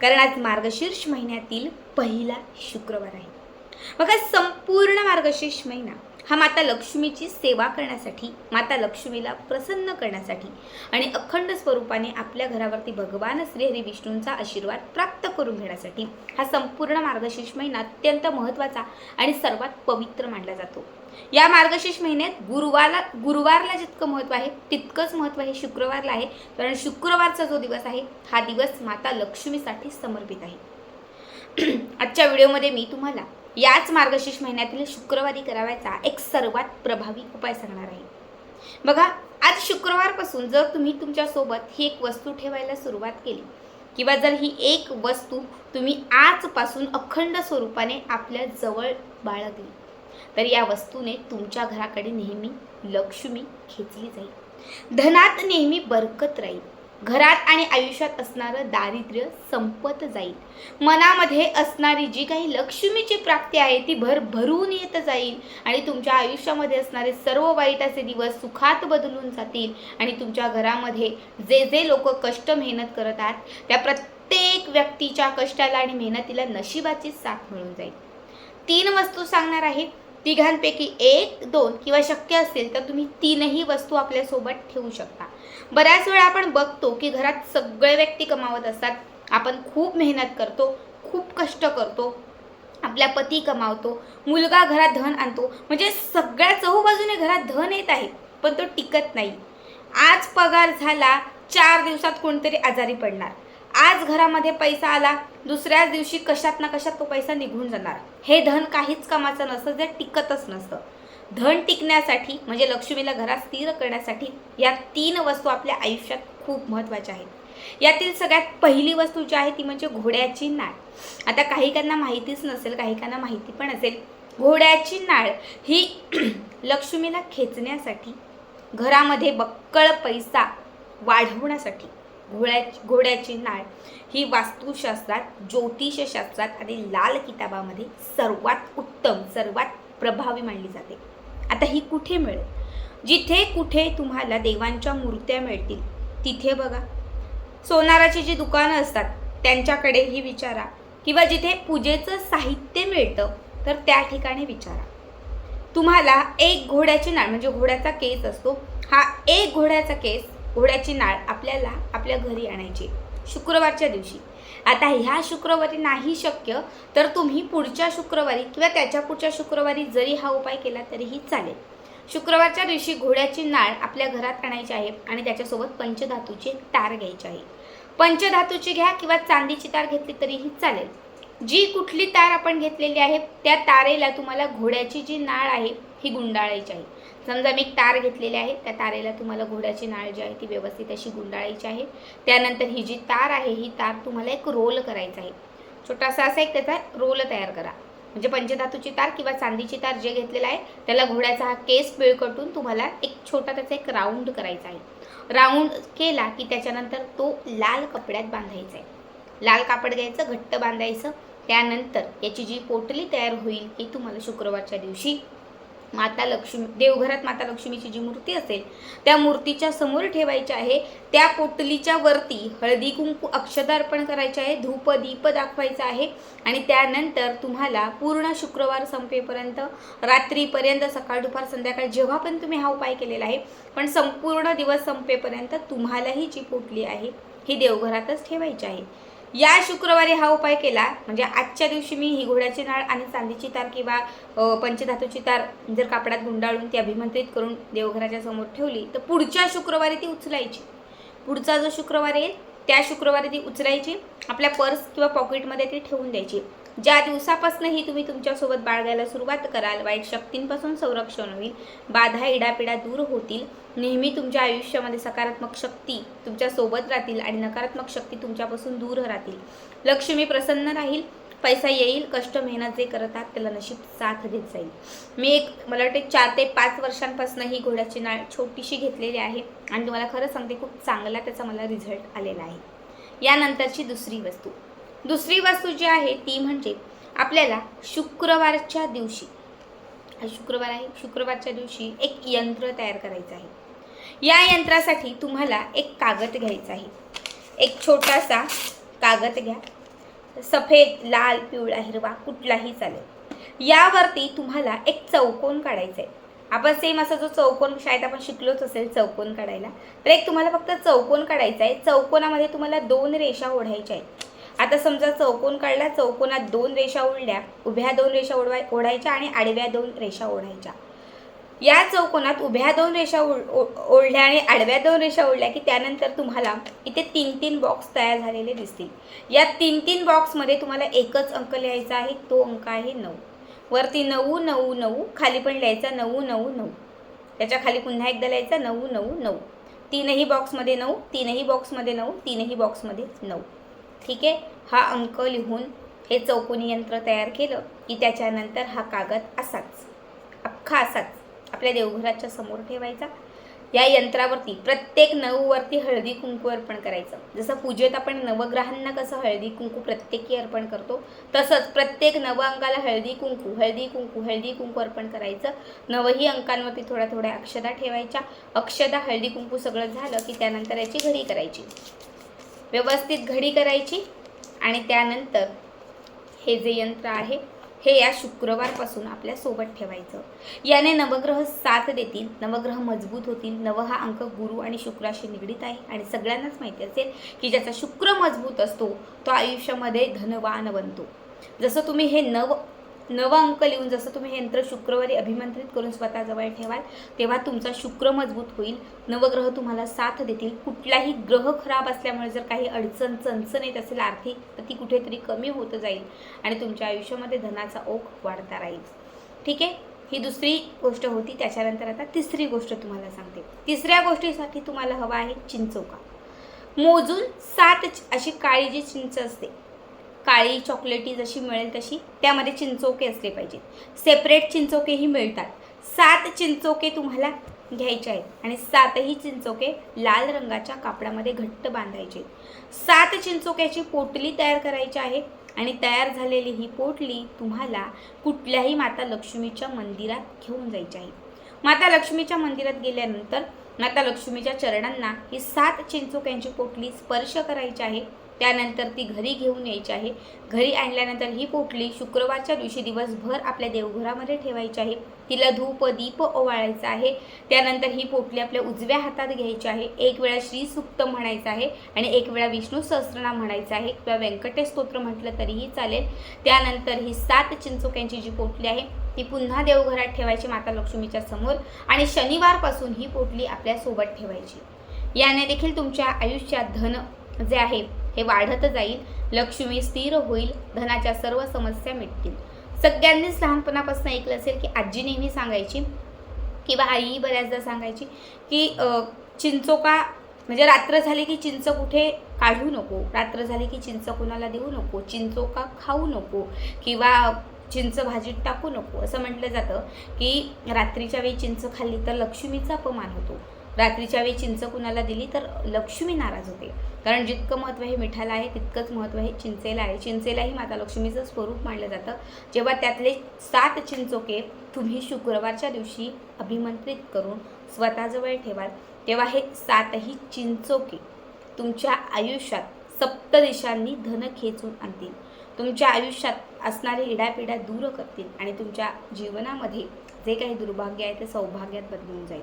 कारण आज मार्गशीर्ष महिन्यातील पहिला शुक्रवार आहे. बघा संपूर्ण मार्गशीर्ष महिना हा माता लक्ष्मीची सेवा करण्यासाठी माता लक्ष्मीला प्रसन्न करण्यासाठी आणि अखंड स्वरूपाने आपल्या घरावरती भगवान श्री हरी विष्णूंचा आशीर्वाद प्राप्त करून घेण्यासाठी हा संपूर्ण मार्गशीर्ष महिना अत्यंत महत्त्वाचा आणि सर्वात पवित्र मानला जातो. या मार्गशीर्ष महिन्यात गुरुवारला गुरुवारला जितकं महत्त्व आहे तितकंच महत्त्व हे शुक्रवारला आहे. कारण शुक्रवारचा जो दिवस आहे हा दिवस माता लक्ष्मीसाठी समर्पित आहे. आजच्या व्हिडिओमध्ये मी तुम्हाला याच मार्गशीर्ष महिन्यातील शुक्रवारी करावायचा एक सर्वात प्रभावी उपाय सांगणार आहे. बघा आज शुक्रवारपासून जर तुम्ही तुमच्यासोबत ही एक वस्तू ठेवायला सुरुवात केली किंवा जर ही एक वस्तू तुम्ही आजपासून अखंड स्वरूपाने आपल्या जवळ बाळगली तर या वस्तूने तुमच्या घराकडे नेहमी लक्ष्मी खेचली जाईल. धनात नेहमी बरकत राहील. घरात आणि आयुष्यात असणारं दारिद्र्य संपत जाईल. मनामध्ये असणारी जी काही लक्ष्मीची प्राप्ती आहे ती भर भरून येत जाईल आणि तुमच्या आयुष्यामध्ये असणारे सर्व वाईट असे दिवस सुखात बदलून जातील आणि तुमच्या घरामध्ये जे जे लोक कष्ट मेहनत करत आहेत त्या प्रत्येक व्यक्तीच्या कष्टाला आणि मेहनतीला नशिबाची साथ मिळून जाईल. तीन वस्तू सांगणार आहेत तिघांपैकी एक दोन किंवा शक्य असेल तर तुम्ही तीनही वस्तू आपल्यासोबत ठेवू शकता. बऱ्याच वेळा आपण बघतो की घरात सगळे व्यक्ती कमावत असतात. आपण खूप मेहनत करतो खूप कष्ट करतो आपल्या पती कमावतो मुलगा घरात धन आणतो. म्हणजे सगळ्या चहूबाजूने घरात धन येत आहे पण तो टिकत नाही. आज पगार झाला चार दिवसात कोणतरी आजारी पडणार. आज घरामध्ये पैसा आला दुसऱ्याच दिवशी कशात ना कशात तो पैसा निघून जाणार. हे धन काहीच कामाचं नसतं जे टिकतच नसतं. धन टिकण्यासाठी म्हणजे लक्ष्मीला घरात स्थिर करण्यासाठी या तीन वस्तू आपल्या आयुष्यात खूप महत्त्वाच्या आहेत. यातील सगळ्यात पहिली वस्तू जी आहे ती म्हणजे घोड्याची नाळ. आता काहीकांना माहितीच नसेल काहीकांना माहिती पण असेल. घोड्याची नाळ ही लक्ष्मीला खेचण्यासाठी घरामध्ये बक्कळ पैसा वाढवण्यासाठी घोड्या घोड्याची नाळ. ही वास्तुशास्त्रात ज्योतिषशास्त्रात आणि लाल किताबामध्ये सर्वात उत्तम सर्वात प्रभावी मानली जाते. आता ही कुठे मिळेल? जिथे कुठे तुम्हाला देवांच्या मूर्त्या मिळतील तिथे बघा. सोनाराची जी दुकानं असतात त्यांच्याकडेही विचारा. किंवा जिथे पूजेचं साहित्य मिळतं तर त्या ठिकाणी विचारा. तुम्हाला एक घोड्याची नाळ म्हणजे घोड्याचा केस असतो हा एक घोड्याचा केस घोड्याची नाळ आपल्याला आपल्या घरी आणायची. शुक्रवारच्या दिवशी. आता ह्या शुक्रवारी नाही शक्य तर तुम्ही पुढच्या शुक्रवारी किंवा त्याच्या पुढच्या शुक्रवारी जरी हा उपाय केला तरीही चालेल. शुक्रवारच्या दिवशी घोड्याची नाळ आपल्या घरात आणायची आहे आणि त्याच्यासोबत पंचधातूची तार घ्यायची आहे. पंचधातूची घ्या किंवा चांदीची तार घेतली तरीही चालेल. जी कुठली तार आपण घेतलेली आहे त्या तारेला तुम्हाला घोड्याची जी नाळ आहे ही गुंडाळायची आहे. समजा मी एक तार घेतलेली आहे त्या तारेला तुम्हाला घोड्याची नाळ जी आहे ती व्यवस्थित अशी गुंडाळायची आहे. त्यानंतर ही जी तार आहे ही तार तुम्हाला एक रोल करायचा आहे. छोटासा असा एक त्याचा रोल तयार करा. म्हणजे पंचधातूची तार किंवा चांदीची तार जे घेतलेलं आहे त्याला घोड्याचा हा केस पिळकटून तुम्हाला एक छोटा त्याचा एक राऊंड करायचा आहे. राऊंड केला की त्याच्यानंतर तो लाल कपड्यात बांधायचा आहे. लाल कापड घ्यायचं घट्ट बांधायचं. त्यानंतर याची जी पोटली तयार होईल ही तुम्हाला शुक्रवारच्या दिवशी माता लक्ष्मी देवघरात माता लक्ष्मीची जी मूर्ती असेल त्या मूर्तीच्या समोर ठेवायची आहे. त्या पोटलीच्या वरती हळदी कुंकू अक्षता अर्पण करायचे आहे धूप दीप दाखवायचा आहे. आणि त्यानंतर तुम्हाला पूर्ण शुक्रवार संपेपर्यंत रात्रीपर्यंत सकाळ दुपार संध्याकाळ जेव्हा पण तुम्ही हा उपाय केलेला आहे पण संपूर्ण दिवस संपेपर्यंत तुम्हालाही जी पोटली आहे ही देवघरातच ठेवायची आहे. या शुक्रवारी हा उपाय केला. म्हणजे आजच्या दिवशी मी ही घोड्याची नाळ आणि चांदीची तार किंवा पंचधातूची तार जर कापडात गुंडाळून ती अभिमंत्रित करून देवघराच्या समोर ठेवली तर पुढच्या शुक्रवारी ती उचलायची. पुढचा जो शुक्रवार येईल त्या शुक्रवारी ती उचलायची आपल्या पर्स किंवा पॉकेटमध्ये ती ठेवून द्यायची. ज्या दिवसापासूनही तुम्ही तुमच्यासोबत बाळगायला सुरुवात कराल वाईट शक्तींपासून संरक्षण होईल बाधा इडापिडा दूर होतील नेहमी तुमच्या आयुष्यामध्ये सकारात्मक शक्ती तुमच्यासोबत राहतील आणि नकारात्मक शक्ती तुमच्यापासून दूर राहतील. लक्ष्मी प्रसन्न राहील पैसा येईल कष्ट मेहनत जे करत आहात त्याला नशीब साथ देत जाईल. मी एक मला वाटते चार ते पाच वर्षांपासून ही घोड्याची नाळ छोटीशी घेतलेली आहे आणि तुम्हाला खरं सांगते खूप चांगला त्याचा मला रिझल्ट आलेला आहे. यानंतरची दुसरी वस्तू. दुसरी वस्तू जी आहे ती म्हणजे आपल्याला शुक्रवारच्या दिवशी शुक्रवार आहे शुक्रवारच्या दिवशी एक यंत्र तयार करायचं आहे. या यंत्रासाठी तुम्हाला एक कागद घ्यायचा आहे. एक छोटासा कागद घ्या. सफेद लाल पिवळा हिरवा कुठलाही चालेल. यावरती तुम्हाला एक चौकोन काढायचा आहे आपण सेम असा जो चौकोन शाळेत आपण शिकलोच असेल चौकोन काढायला तर एक तुम्हाला फक्त चौकोन काढायचा आहे चौकोनामध्ये तुम्हाला दोन रेषा ओढायच्या आहेत. आता समजा चौकोन काढला चौकोनात दोन रेषा ओढल्या उभ्या दोन रेषा ओढवाय ओढायच्या आणि आडव्या दोन रेषा ओढायच्या. या चौकोनात उभ्या दोन रेषा ओढ- ओढल्या आणि आडव्या दोन रेषा ओढल्या की त्यानंतर तुम्हाला इथे तीन तीन बॉक्स तयार झालेले दिसतील. या तीन तीन बॉक्समध्ये तुम्हाला एकच अंक लिहायचा आहे तो अंक आहे नऊ. वरती नऊ नऊ नऊ खाली पण लिहायचा नऊ नऊ नऊ. त्याच्याखाली पुन्हा एकदा लिहायचा नऊ नऊ नऊ. तीनही बॉक्समध्ये नऊ तीनही बॉक्समध्ये नऊ तीनही बॉक्समध्ये नऊ. ठीक आहे? हा अंक लिहून हे चौकोनी यंत्र तयार केलं की त्याच्यानंतर हा कागद असाच. अख्खा असाच. आपल्या देवघराच्या समोर ठेवायचा. या यंत्रावरती प्रत्येक नऊवरती हळदी कुंकू अर्पण करायचं. जसं पूजेत आपण नवग्रहांना कसं हळदी कुंकू प्रत्येकी अर्पण करतो तसंच प्रत्येक नव अंकाला हळदी कुंकू हळदी कुंकू हळदी कुंकू अर्पण करायचं. नवही अंकांवरती थोड्या थोड्या अक्षदा ठेवायच्या. अक्षदा हळदी कुंकू सगळं झालं की त्यानंतर याची घडी करायची. व्यवस्थित घडी करायची आणि त्यानंतर हे जे यंत्र आहे हे या शुक्रवारपासून आपल्यासोबत ठेवायचं. याने नवग्रह साथ देतील नवग्रह मजबूत होतील नव हा अंक गुरु आणि शुक्राशी निगडीत आहे आणि सगळ्यांनाच माहिती असेल की ज्याचा शुक्र मजबूत असतो तो आयुष्यामध्ये धनवान बनतो. जसं तुम्ही हे नव नव अंक लिहून जसं तुम्ही हे यंत्र शुक्रवारी अभिमंत्रित करून स्वतःजवळ ठेवाल तेव्हा तुमचा शुक्र मजबूत होईल. नवग्रह तुम्हाला साथ देतील. कुठलाही ग्रह खराब असल्यामुळे जर काही अडचण चणचण येत असेल आर्थिक तर ती कुठेतरी कमी होत जाईल आणि तुमच्या आयुष्यामध्ये धनाचा ओघ वाढता राहील. ठीक आहे? ही दुसरी गोष्ट होती. त्याच्यानंतर आता तिसरी गोष्ट तुम्हाला सांगते. तिसऱ्या गोष्टीसाठी तुम्हाला हवा आहे चिंचोका. मोजून सात अशी काळी जी चिंच असते काळी चॉकलेटी जशी मिळेल तशी त्यामध्ये चिंचोके असले पाहिजेत सेपरेट चिंचोकेही मिळतात. सात चिंचोके तुम्हाला घ्यायचे आहेत आणि सातही चिंचोके लाल रंगाच्या कापडामध्ये घट्ट बांधायचे. सात चिंचोक्याची पोटली तयार करायची आहे आणि तयार झालेली ही पोटली तुम्हाला कुठल्याही माता लक्ष्मीच्या मंदिरात घेऊन जायची आहे. माता लक्ष्मीच्या मंदिरात गेल्यानंतर माता लक्ष्मीच्या चरणांना ही सात चिंचोक्यांची पोटली स्पर्श करायची आहे. त्यानंतर ती घरी घेऊन यायची आहे. घरी आणल्यानंतर ही पोटली शुक्रवारच्या दिवशी दिवसभर आपल्या देवघरामध्ये ठेवायची आहे. तिला धूप दीप ओवाळायचा आहे. त्यानंतर ही पोटली आपल्या उजव्या हातात घ्यायची आहे. एक वेळा श्रीसुक्त म्हणायचं आहे आणि एक वेळा विष्णू सहस्रनाम म्हणायचं आहे. किंवा व्यंकटेश स्तोत्र म्हटलं तरीही चालेल. त्यानंतर ही सात चिंचोक्यांची जी पोटली आहे ती पुन्हा देवघरात ठेवायची माता लक्ष्मीच्या समोर आणि शनिवारपासून ही पोटली आपल्यासोबत ठेवायची. याने देखील तुमच्या आयुष्यात धन जे आहे हे वाढत जाईल लक्ष्मी स्थिर होईल धनाच्या सर्व समस्या मिटतील. सगळ्यांनीच लहानपणापासून ऐकलं असेल की आजी नेहमी सांगायची किंवा आई बऱ्याचदा सांगायची की चिंचोका म्हणजे रात्र झाली की चिंच कुठे काढू नको रात्र झाली की चिंच कोणाला देऊ नको चिंचोका खाऊ नको किंवा चिंच भाजीत टाकू नको. असं म्हटलं जातं की रात्रीच्या वेळी चिंच खाल्ली तर लक्ष्मीचा अपमान होतो. रात्रीच्या वेळी चिंच कुणाला दिली तर लक्ष्मी नाराज होते. कारण जितकं महत्त्व हे मिठाला आहे तितकंच महत्त्व हे चिंचेला आहे. चिंचेलाही माता लक्ष्मीचं स्वरूप मानलं जातं. जेव्हा त्यातले सात चिंचोके तुम्ही शुक्रवारच्या दिवशी अभिमंत्रित करून स्वतःजवळ ठेवाल तेव्हा हे सातही चिंचोके तुमच्या आयुष्यात सप्त दिशांनी धन खेचून आणतील. तुमच्या आयुष्यात असणारे इडापिडा दूर करतील आणि तुमच्या जीवनामध्ये जे काही दुर्भाग्य आहे ते सौभाग्यात बदलून जाईल.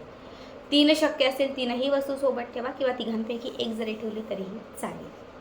तीन शक्य असेल तीनही वस्तू सोबत ठेवा किंवा तिघांपैकी एक जरी ठेवली तरीही चालेल.